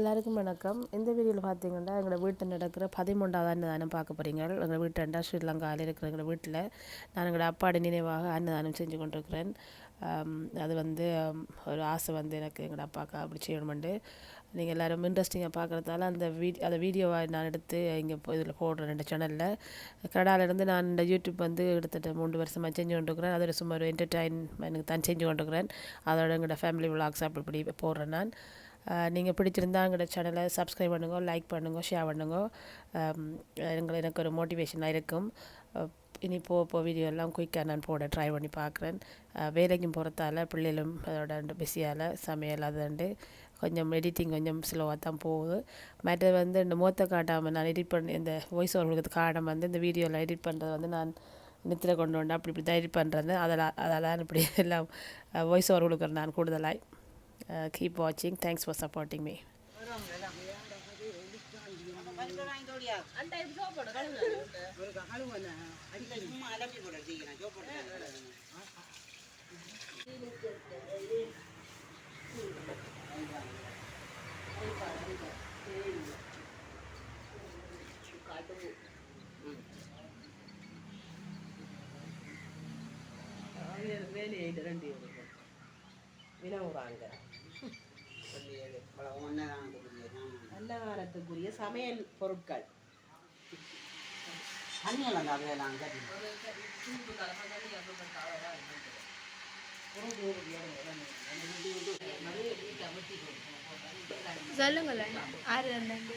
எல்லாருக்கும் வணக்கம். இந்த வீடியோவில் பார்த்தீங்கன்னா எங்களோட வீட்டில் நடக்கிற பதிமூன்றாவது அன்னதானம் பார்க்க போகிறீங்க எங்கள் வீட்டாண்டா ஸ்ரீலங்காவில் இருக்கிற எங்கள் வீட்டில் நான் எங்களோட அப்பாடி நினைவாக அன்னதானம் செஞ்சு கொண்டிருக்கிறேன். அது வந்து ஒரு ஆசை வந்து எனக்கு எங்களோட அப்பாவுக்கு அப்படி செய்யணுமெண்டு. நீங்கள் எல்லோரும் இன்ட்ரெஸ்டிங்காக பார்க்குறதால அந்த வீடியோ அந்த வீடியோவை நான் எடுத்து இங்கே இதில் போடுறேன் ரெண்டு சேனலில் கனடாவிலேருந்து நான் இந்த யூடியூப் வந்து கிட்டத்தட்ட மூன்று வருஷமாக செஞ்சு கொண்டிருக்கிறேன். அதோட சும்மா ஒரு என்டர்டைன்மெண்ட்டுக்கு தான் செஞ்சு கொண்டிருக்கிறேன். அதோட எங்களோட ஃபேமிலி விளாக்ஸ் அப்படி இப்படி போடுறேன் நான். நீங்கள் பிடிச்சிருந்தா எங்களோட சேனலை சப்ஸ்கிரைப் பண்ணுங்க லைக் பண்ணுங்க ஷேர் பண்ணுங்கள் எங்களை எனக்கு ஒரு மோட்டிவேஷனாக இருக்கும். இனி போக போக வீடியோ எல்லாம் குயிக்காக நான் போட ட்ரை பண்ணி பார்க்குறேன் வேலைக்கும் போகிறதால பிள்ளைகளும் அதோட பிஸியால் சமையல் அதுண்டு கொஞ்சம் எடிட்டிங் கொஞ்சம் ஸ்லோவாக தான் போகுது. மற்றது வந்து இந்த மூத்த காட்டாமல் நான் எடிட் பண்ணி இந்த வாய்ஸ் கொடுக்கறது காரணம் வந்து இந்த வீடியோவில் எடிட் பண்ணுறது வந்து நான் நித்திர கொண்டு வந்து அப்படி இப்படி தான் எடிட் பண்ணுறது அதெல்லாம் அதெல்லாம் இப்படி எல்லாம் வாய்ஸ் ஓவர் கொடுக்குறேன் நான் கூடுதலாக கூடுதலாய் கீப் வாட்சிங் தேங்க்ஸ் ஃபார் சப்போர்ட்டிங் மீ வேலையை ரெண்டு வினவுறாங்க அன்னதானத்துக்குரிய சமையல் பொருட்கள் சொல்லுங்களேன் ஆறு ரெண்டு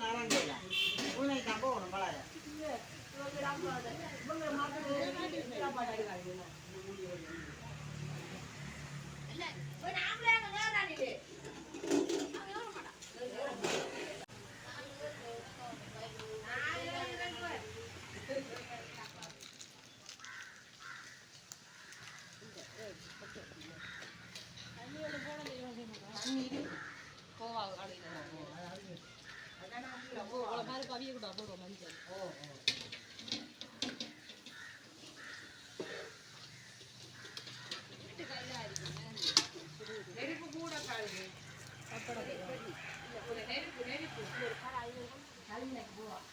நாராயண பூனை தம்பம் உடம்பலாயா கவியக்கூட போடுவோம் மஞ்சள் நெருப்பு கூட காய்கறி ஒரு நெருப்பு நெருப்பு ஒரு காய் கல்விக்கு போவோம்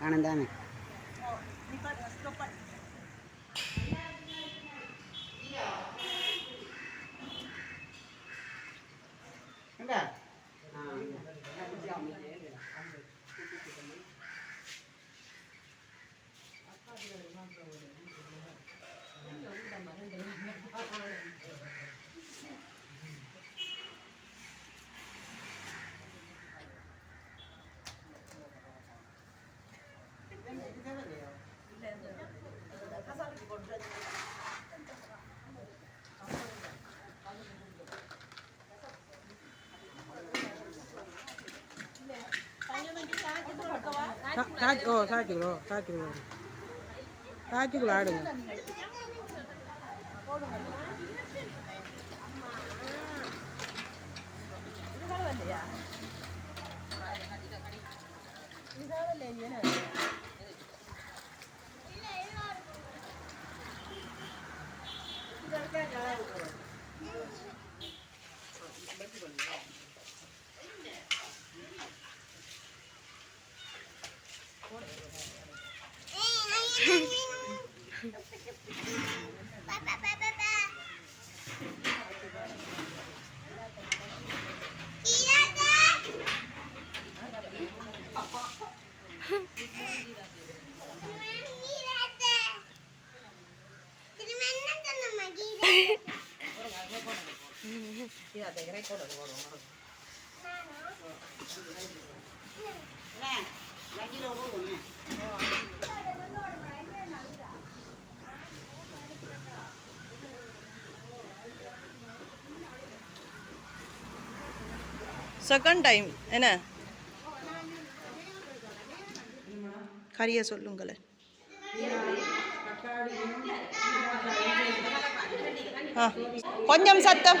ஆனந்தானே. தேவையில்லையா இல்லை இந்த கசாலிக்கு கொண்டு ஓ சாய்ச்சிக்கிறோம் சாய்ச்சிக்கிறோம் சாய்ச்சிக்கிறோம் ஆடுங்க இதாவல்லையா செகண்ட் டைம் என்ன? கரிய சொல்லுங்களேன். கொஞ்சம் சத்தம்.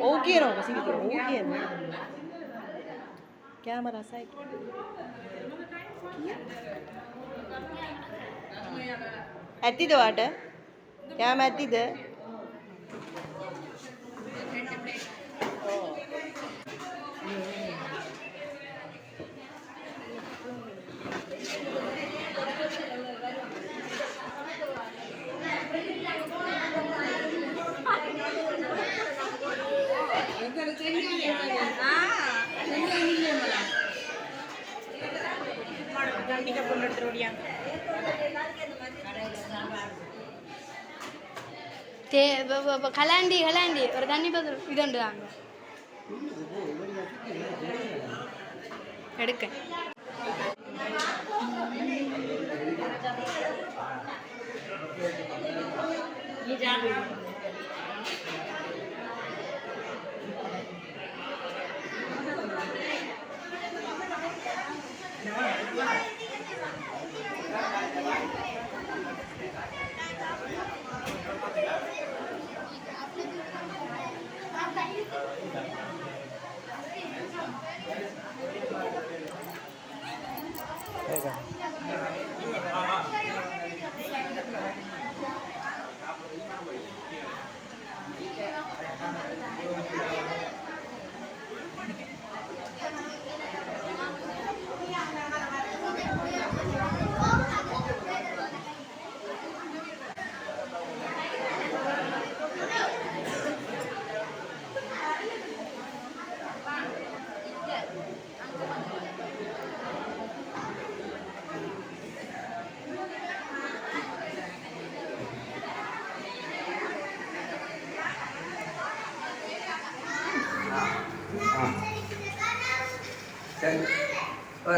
5K라고 생겼더라 5K는 cámara sai ඇතිද වට කෑම ඇතිද இப்போ கலாண்டி கலாண்டி ஒரு தண்ணி பத்திரம் இது உண்டு வாங்க எடுக்க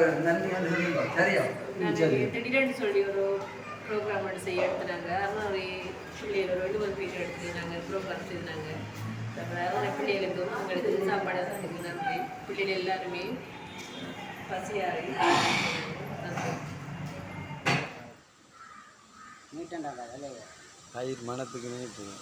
ஒரு நன்றி வந்து சொல்லுங்க சொல்லி ஒரு ப்ரோக்ராம் செய்ய எடுத்துனாங்க அருணாவை பிள்ளைகள் ஒரு ரெண்டு மூணு பேர் எடுத்து ப்ரோக்ராம் செய்தாங்க அருணா பிள்ளைகளுக்கும் அவங்களுக்கு சாப்பாடு பிள்ளைகள் எல்லாருமே பசியாக நன்றி நீட்டண்டா வேலையை தயிர் மணத்துக்கு நினைப்போம்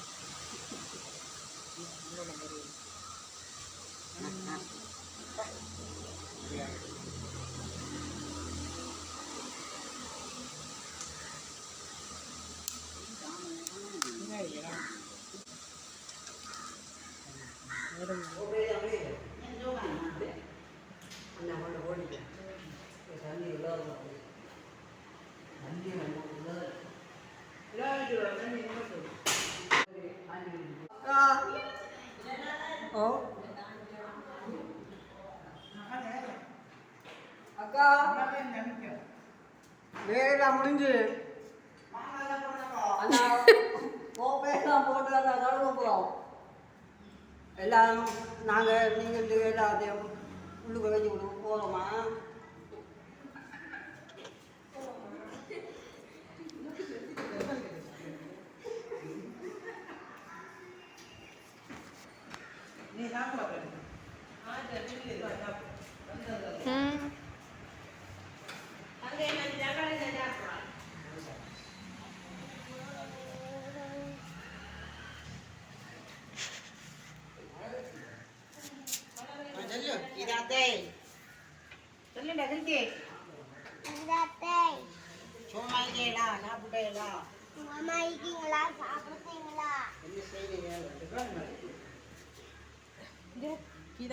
அக்கா வேலையெல்லாம் முடிஞ்சு அந்த கோப்பையெல்லாம் போட்டு அதை கழுவ போகிறோம் எல்லாம் நாங்கள் நீங்கள் எல்லாத்தையும் உள்ளுக்கு வச்சு விடுவோம் போகிறோமா ம்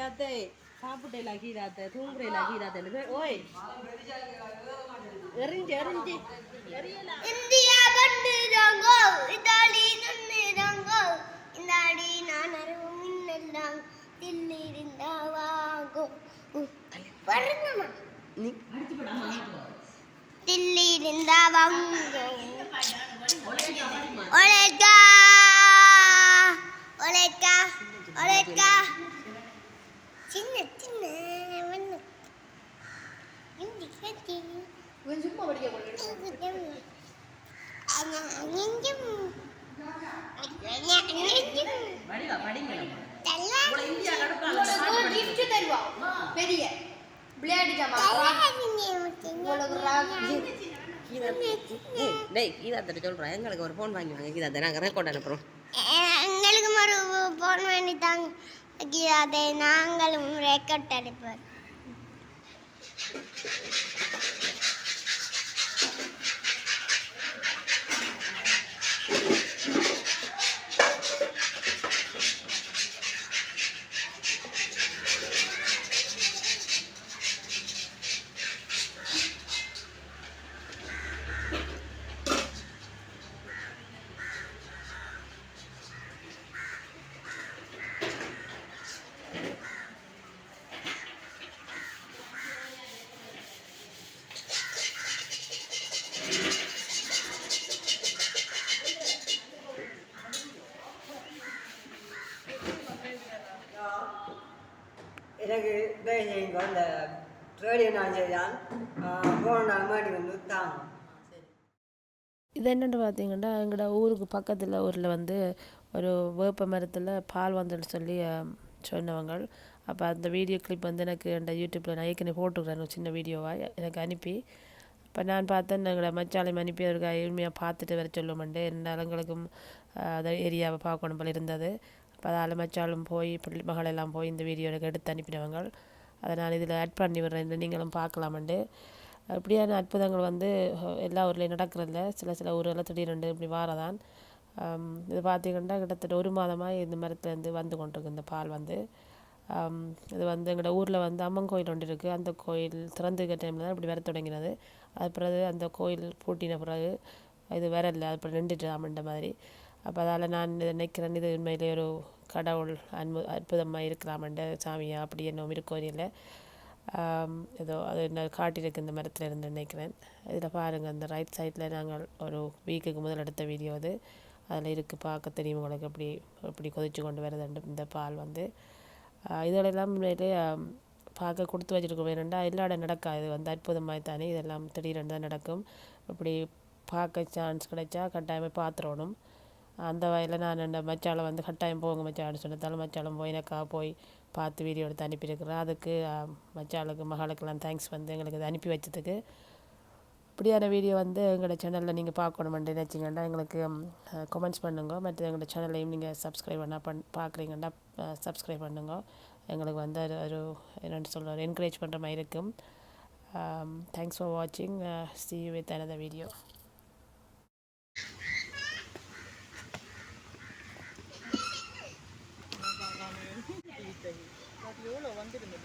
கீதாத்தே சாப்பிட்டேலா கீதாத்தே தூங்குறேலா கீதாத்தே ஓய் எரிஞ்சு எரிஞ்சு இந்தியா கண்டுதாங்கோ இதாலி நன்னுதாங்கோ இந்தாடி நான் அறிவும் இன்னெல்லாம் தில்லிருந்தாவாகோ வருங்கம்மா தில்லிருந்தாவாங்கோ ஒலேக்கா ஒலேக்கா ஒலேக்கா சின்ன சின்ன மண்ணு இந்தி கட்டி. சும்மா படிக்க gift தருவா. பெரிய. விளையாட்டு ஜாமான் உங்களுக்கு ராக்கி டேய் கீதாத்திட்ட சொல்கிறேன் எங்களுக்கு ஒரு ஃபோன் வாங்கி விடுங்க கீதாத்தை நாங்கள் ரெக்கார்ட் அனுப்புகிறோம் எங்களுக்கு ஒரு போன் வேண்டி தாங்க. அதை நாங்களும் ரெக்கார்ட் அடிப்போம் எனக்கு வேலை செய்யுங்க அந்த நான் செய்தான் வந்து தாங்க இது என்னென்னு பார்த்தீங்கன்னா எங்களோட ஊருக்கு பக்கத்தில் ஊரில் வந்து ஒரு வேப்ப மரத்தில் பால் வந்துன்னு சொல்லி சொன்னவங்க. அப்போ அந்த வீடியோ கிளிப் வந்து எனக்கு அந்த யூடியூப்பில் நான் ஏற்கனவே போட்டுக்கிறேன் ஒரு சின்ன வீடியோவாக எனக்கு அனுப்பி. இப்போ நான் பார்த்தேன் எங்களை மச்சாலையும் அனுப்பி அவருக்கு எளிமையாக பார்த்துட்டு வர சொல்லுமெண்டு. என்னால் எங்களுக்கும் அந்த ஏரியாவை பார்க்கணும் போல இருந்தது. அப்போ அதால் மச்சாலும் போய் பிள்ளை மகளெல்லாம் போய் இந்த வீடியோ எனக்கு எடுத்து அனுப்பினவங்க. அதை நான் இதில் ஆட் பண்ணி விடுறேன் நீங்களும் பார்க்கலாமண்டு. இப்படியான அற்புதங்கள் வந்து எல்லா ஊர்லேயும் நடக்கிறதில்ல சில சில ஊரில் திடீரெண்டு இப்படி வாரதான். இது பார்த்தீங்கன்னா கிட்டத்தட்ட ஒரு மாதமாக இந்த மரத்துலேருந்து வந்து கொண்டிருக்கு இந்த பால் வந்து. இது வந்து எங்களோட ஊரில் வந்து அம்மன் கோயில் ஒன்று இருக்குது அந்த கோயில் திறந்துருக்க டைமில் தான் இப்படி வர தொடங்கினது. அது பிறகு அந்த கோயில் பூட்டின பிறகு இது வரல. அது அப்புறம் நின்றுட்டு ஆமண்ட மாதிரி. அப்போ அதால் நான் இதை நினைக்கிறேன். இது உண்மையிலே ஒரு கடவுள் அன்பு அற்புதமாக இருக்கலாமண்ட சாமியா அப்படி என்னவும் இருக்கோரியில் ஆம், ஏதோ அது என்ன காட்டியிருக்கு இந்த மரத்தில் இருந்து நினைக்கிறேன். இதில் பாருங்கள் அந்த ரைட் சைடில் நாங்கள் ஒரு வீக்குக்கு முதல் எடுத்த வீடியோ அது. அதில் இருக்குது பார்க்க தெரியும் உங்களுக்கு எப்படி எப்படி கொதிச்சு கொண்டு வரது இந்த பால் வந்து. ஆஹ் இதெல்லாம் உண்மையிலே பார்க்க கொடுத்து வச்சுருக்கோம். வேணுண்டா எல்லா இடம் நடக்காது இது வந்து அற்புதமாக தானே இதெல்லாம் திடீரென்று தான் நடக்கும். இப்படி பார்க்க சான்ஸ் கிடைச்சா கட்டாயமாக பார்த்துடணும். அந்த வகையில் நான் என்ன மச்சாலம் வந்து கட்டாயம் போங்க மச்சான்னு சொன்னதால மச்சாலம் போய் எனக்கா போய் பார்த்து வீடியோ எடுத்து அனுப்பியிருக்கிறேன். அதுக்கு மச்சாளுக்கு மகளுக்கெல்லாம் தேங்க்ஸ் வந்து எங்களுக்கு இதை அனுப்பி வச்சதுக்கு. இப்படியான வீடியோ வந்து எங்களோட சேனலில் நீங்கள் பார்க்கணுமென்று நினச்சிங்கன்னா எங்களுக்கு கமெண்ட்ஸ் பண்ணுங்க. மற்ற எங்களோட சேனலையும் நீங்கள் சப்ஸ்கிரைப் பண்ணால் பண் பார்க்குறீங்கன்னா சப்ஸ்கிரைப் பண்ணுங்க. எங்களுக்கு வந்து அது ஒரு என்னென்னு சொல்ல என்கரேஜ் பண்ணுற மாதிரி இருக்கும். தேங்க்ஸ் ஃபார் வாட்சிங் see you with another video വന്നിരുന്നു